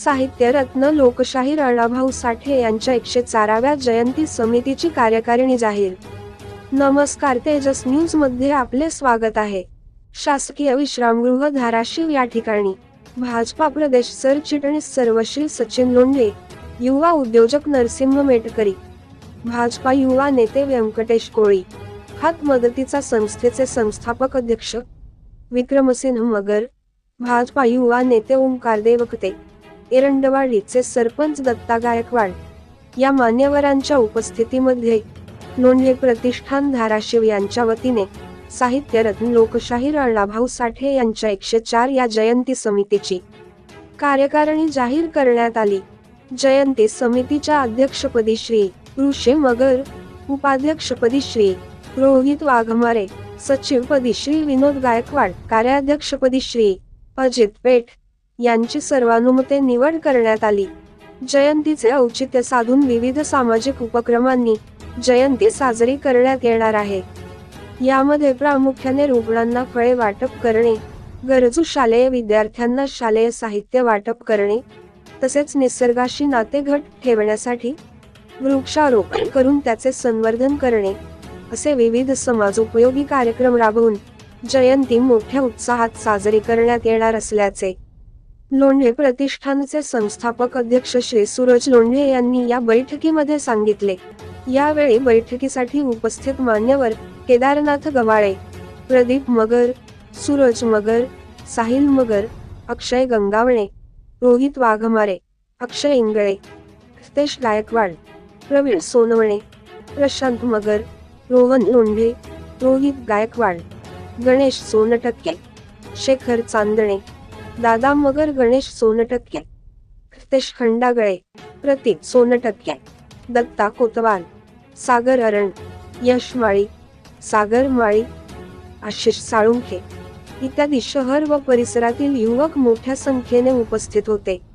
साहित्यरत्न लोकशाहीर अण्णाभाऊ साठे यांच्या एकशे चाराव्या जयंती समितीची कार्यकारिणी जाहीर. नमस्कार तेजस न्यूजमध्ये आपले स्वागत आहे. शासकीय विश्रामगृह धाराशिव या ठिकाणी. भाजपा प्रदेश सरचिटणीस सर्वश्री सचिन लोंढे युवा उद्योजक नरसिंह मेटकरी भाजपा युवा नेते व्यंकटेश कोळी हात मदतीचा संस्थेचे संस्थापक अध्यक्ष विक्रमसिंह मगर भाजपा युवा नेते ओंकार देवकते एरंडवाडीचे सरपंच दत्ता गायकवाड या मान्यवरांच्या उपस्थितीमध्ये लोंढे प्रतिष्ठान धाराशिव यांच्या वतीने साहित्यरत्न लोकशाहीर अण्णाभाऊ साठे यांच्या एकशे चार या जयंती समितीची कार्यकारिणी जाहीर करण्यात आली. जयंती समितीच्या अध्यक्षपदी श्री ऋषे मगर उपाध्यक्षपदी श्री रोहित वाघमारे सचिवपदी श्री विनोद गायकवाड कार्याध्यक्षपदी श्री अजित पेठ यांची सर्वानुमते निवड करण्यात आली. जयंतीचे औचित्य साधून विविध सामाजिक उपक्रमांनी जयंती साजरी करण्यात येणार आहे. यामध्ये प्रामुख्याने रुग्णांना फळे वाटप करणे गरजू शालेय विद्यार्थ्यांना शालेय साहित्य वाटप करणे तसेच निसर्गाशी नाते घट ठेवण्यासाठी वृक्षारोपण करून त्याचे संवर्धन करणे असे विविध समाजोपयोगी कार्यक्रम राबवून जयंती मोठ्या उत्साहात साजरी करण्यात येणार असल्याचे लोंढे प्रतिष्ठानचे संस्थापक अध्यक्ष श्री सूरज लोंढे यांनी या बैठकीमध्ये सांगितले. यावेळी बैठकीसाठी उपस्थित मान्यवर केदारनाथ गवाळे प्रदीप मगर सूरज मगर साहिल मगर अक्षय गंगावणे रोहित वाघमारे अक्षय इंगळे हितेश गायकवाड प्रवीण सोनवणे प्रशांत मगर रोहन लोंढे रोहित गायकवाड गणेश सोनटक्के शेखर चांदणे दादा मगर गणेश सोनटक्के. हितेश खंडागळे प्रतीक सोनटक्के. दत्ता कोतवाल सागर अरण यश माळी सागर माळी आशिष साळुंखे. इत्यादी शहर व परिसरातील युवक मोठ्या संख्येने उपस्थित होते.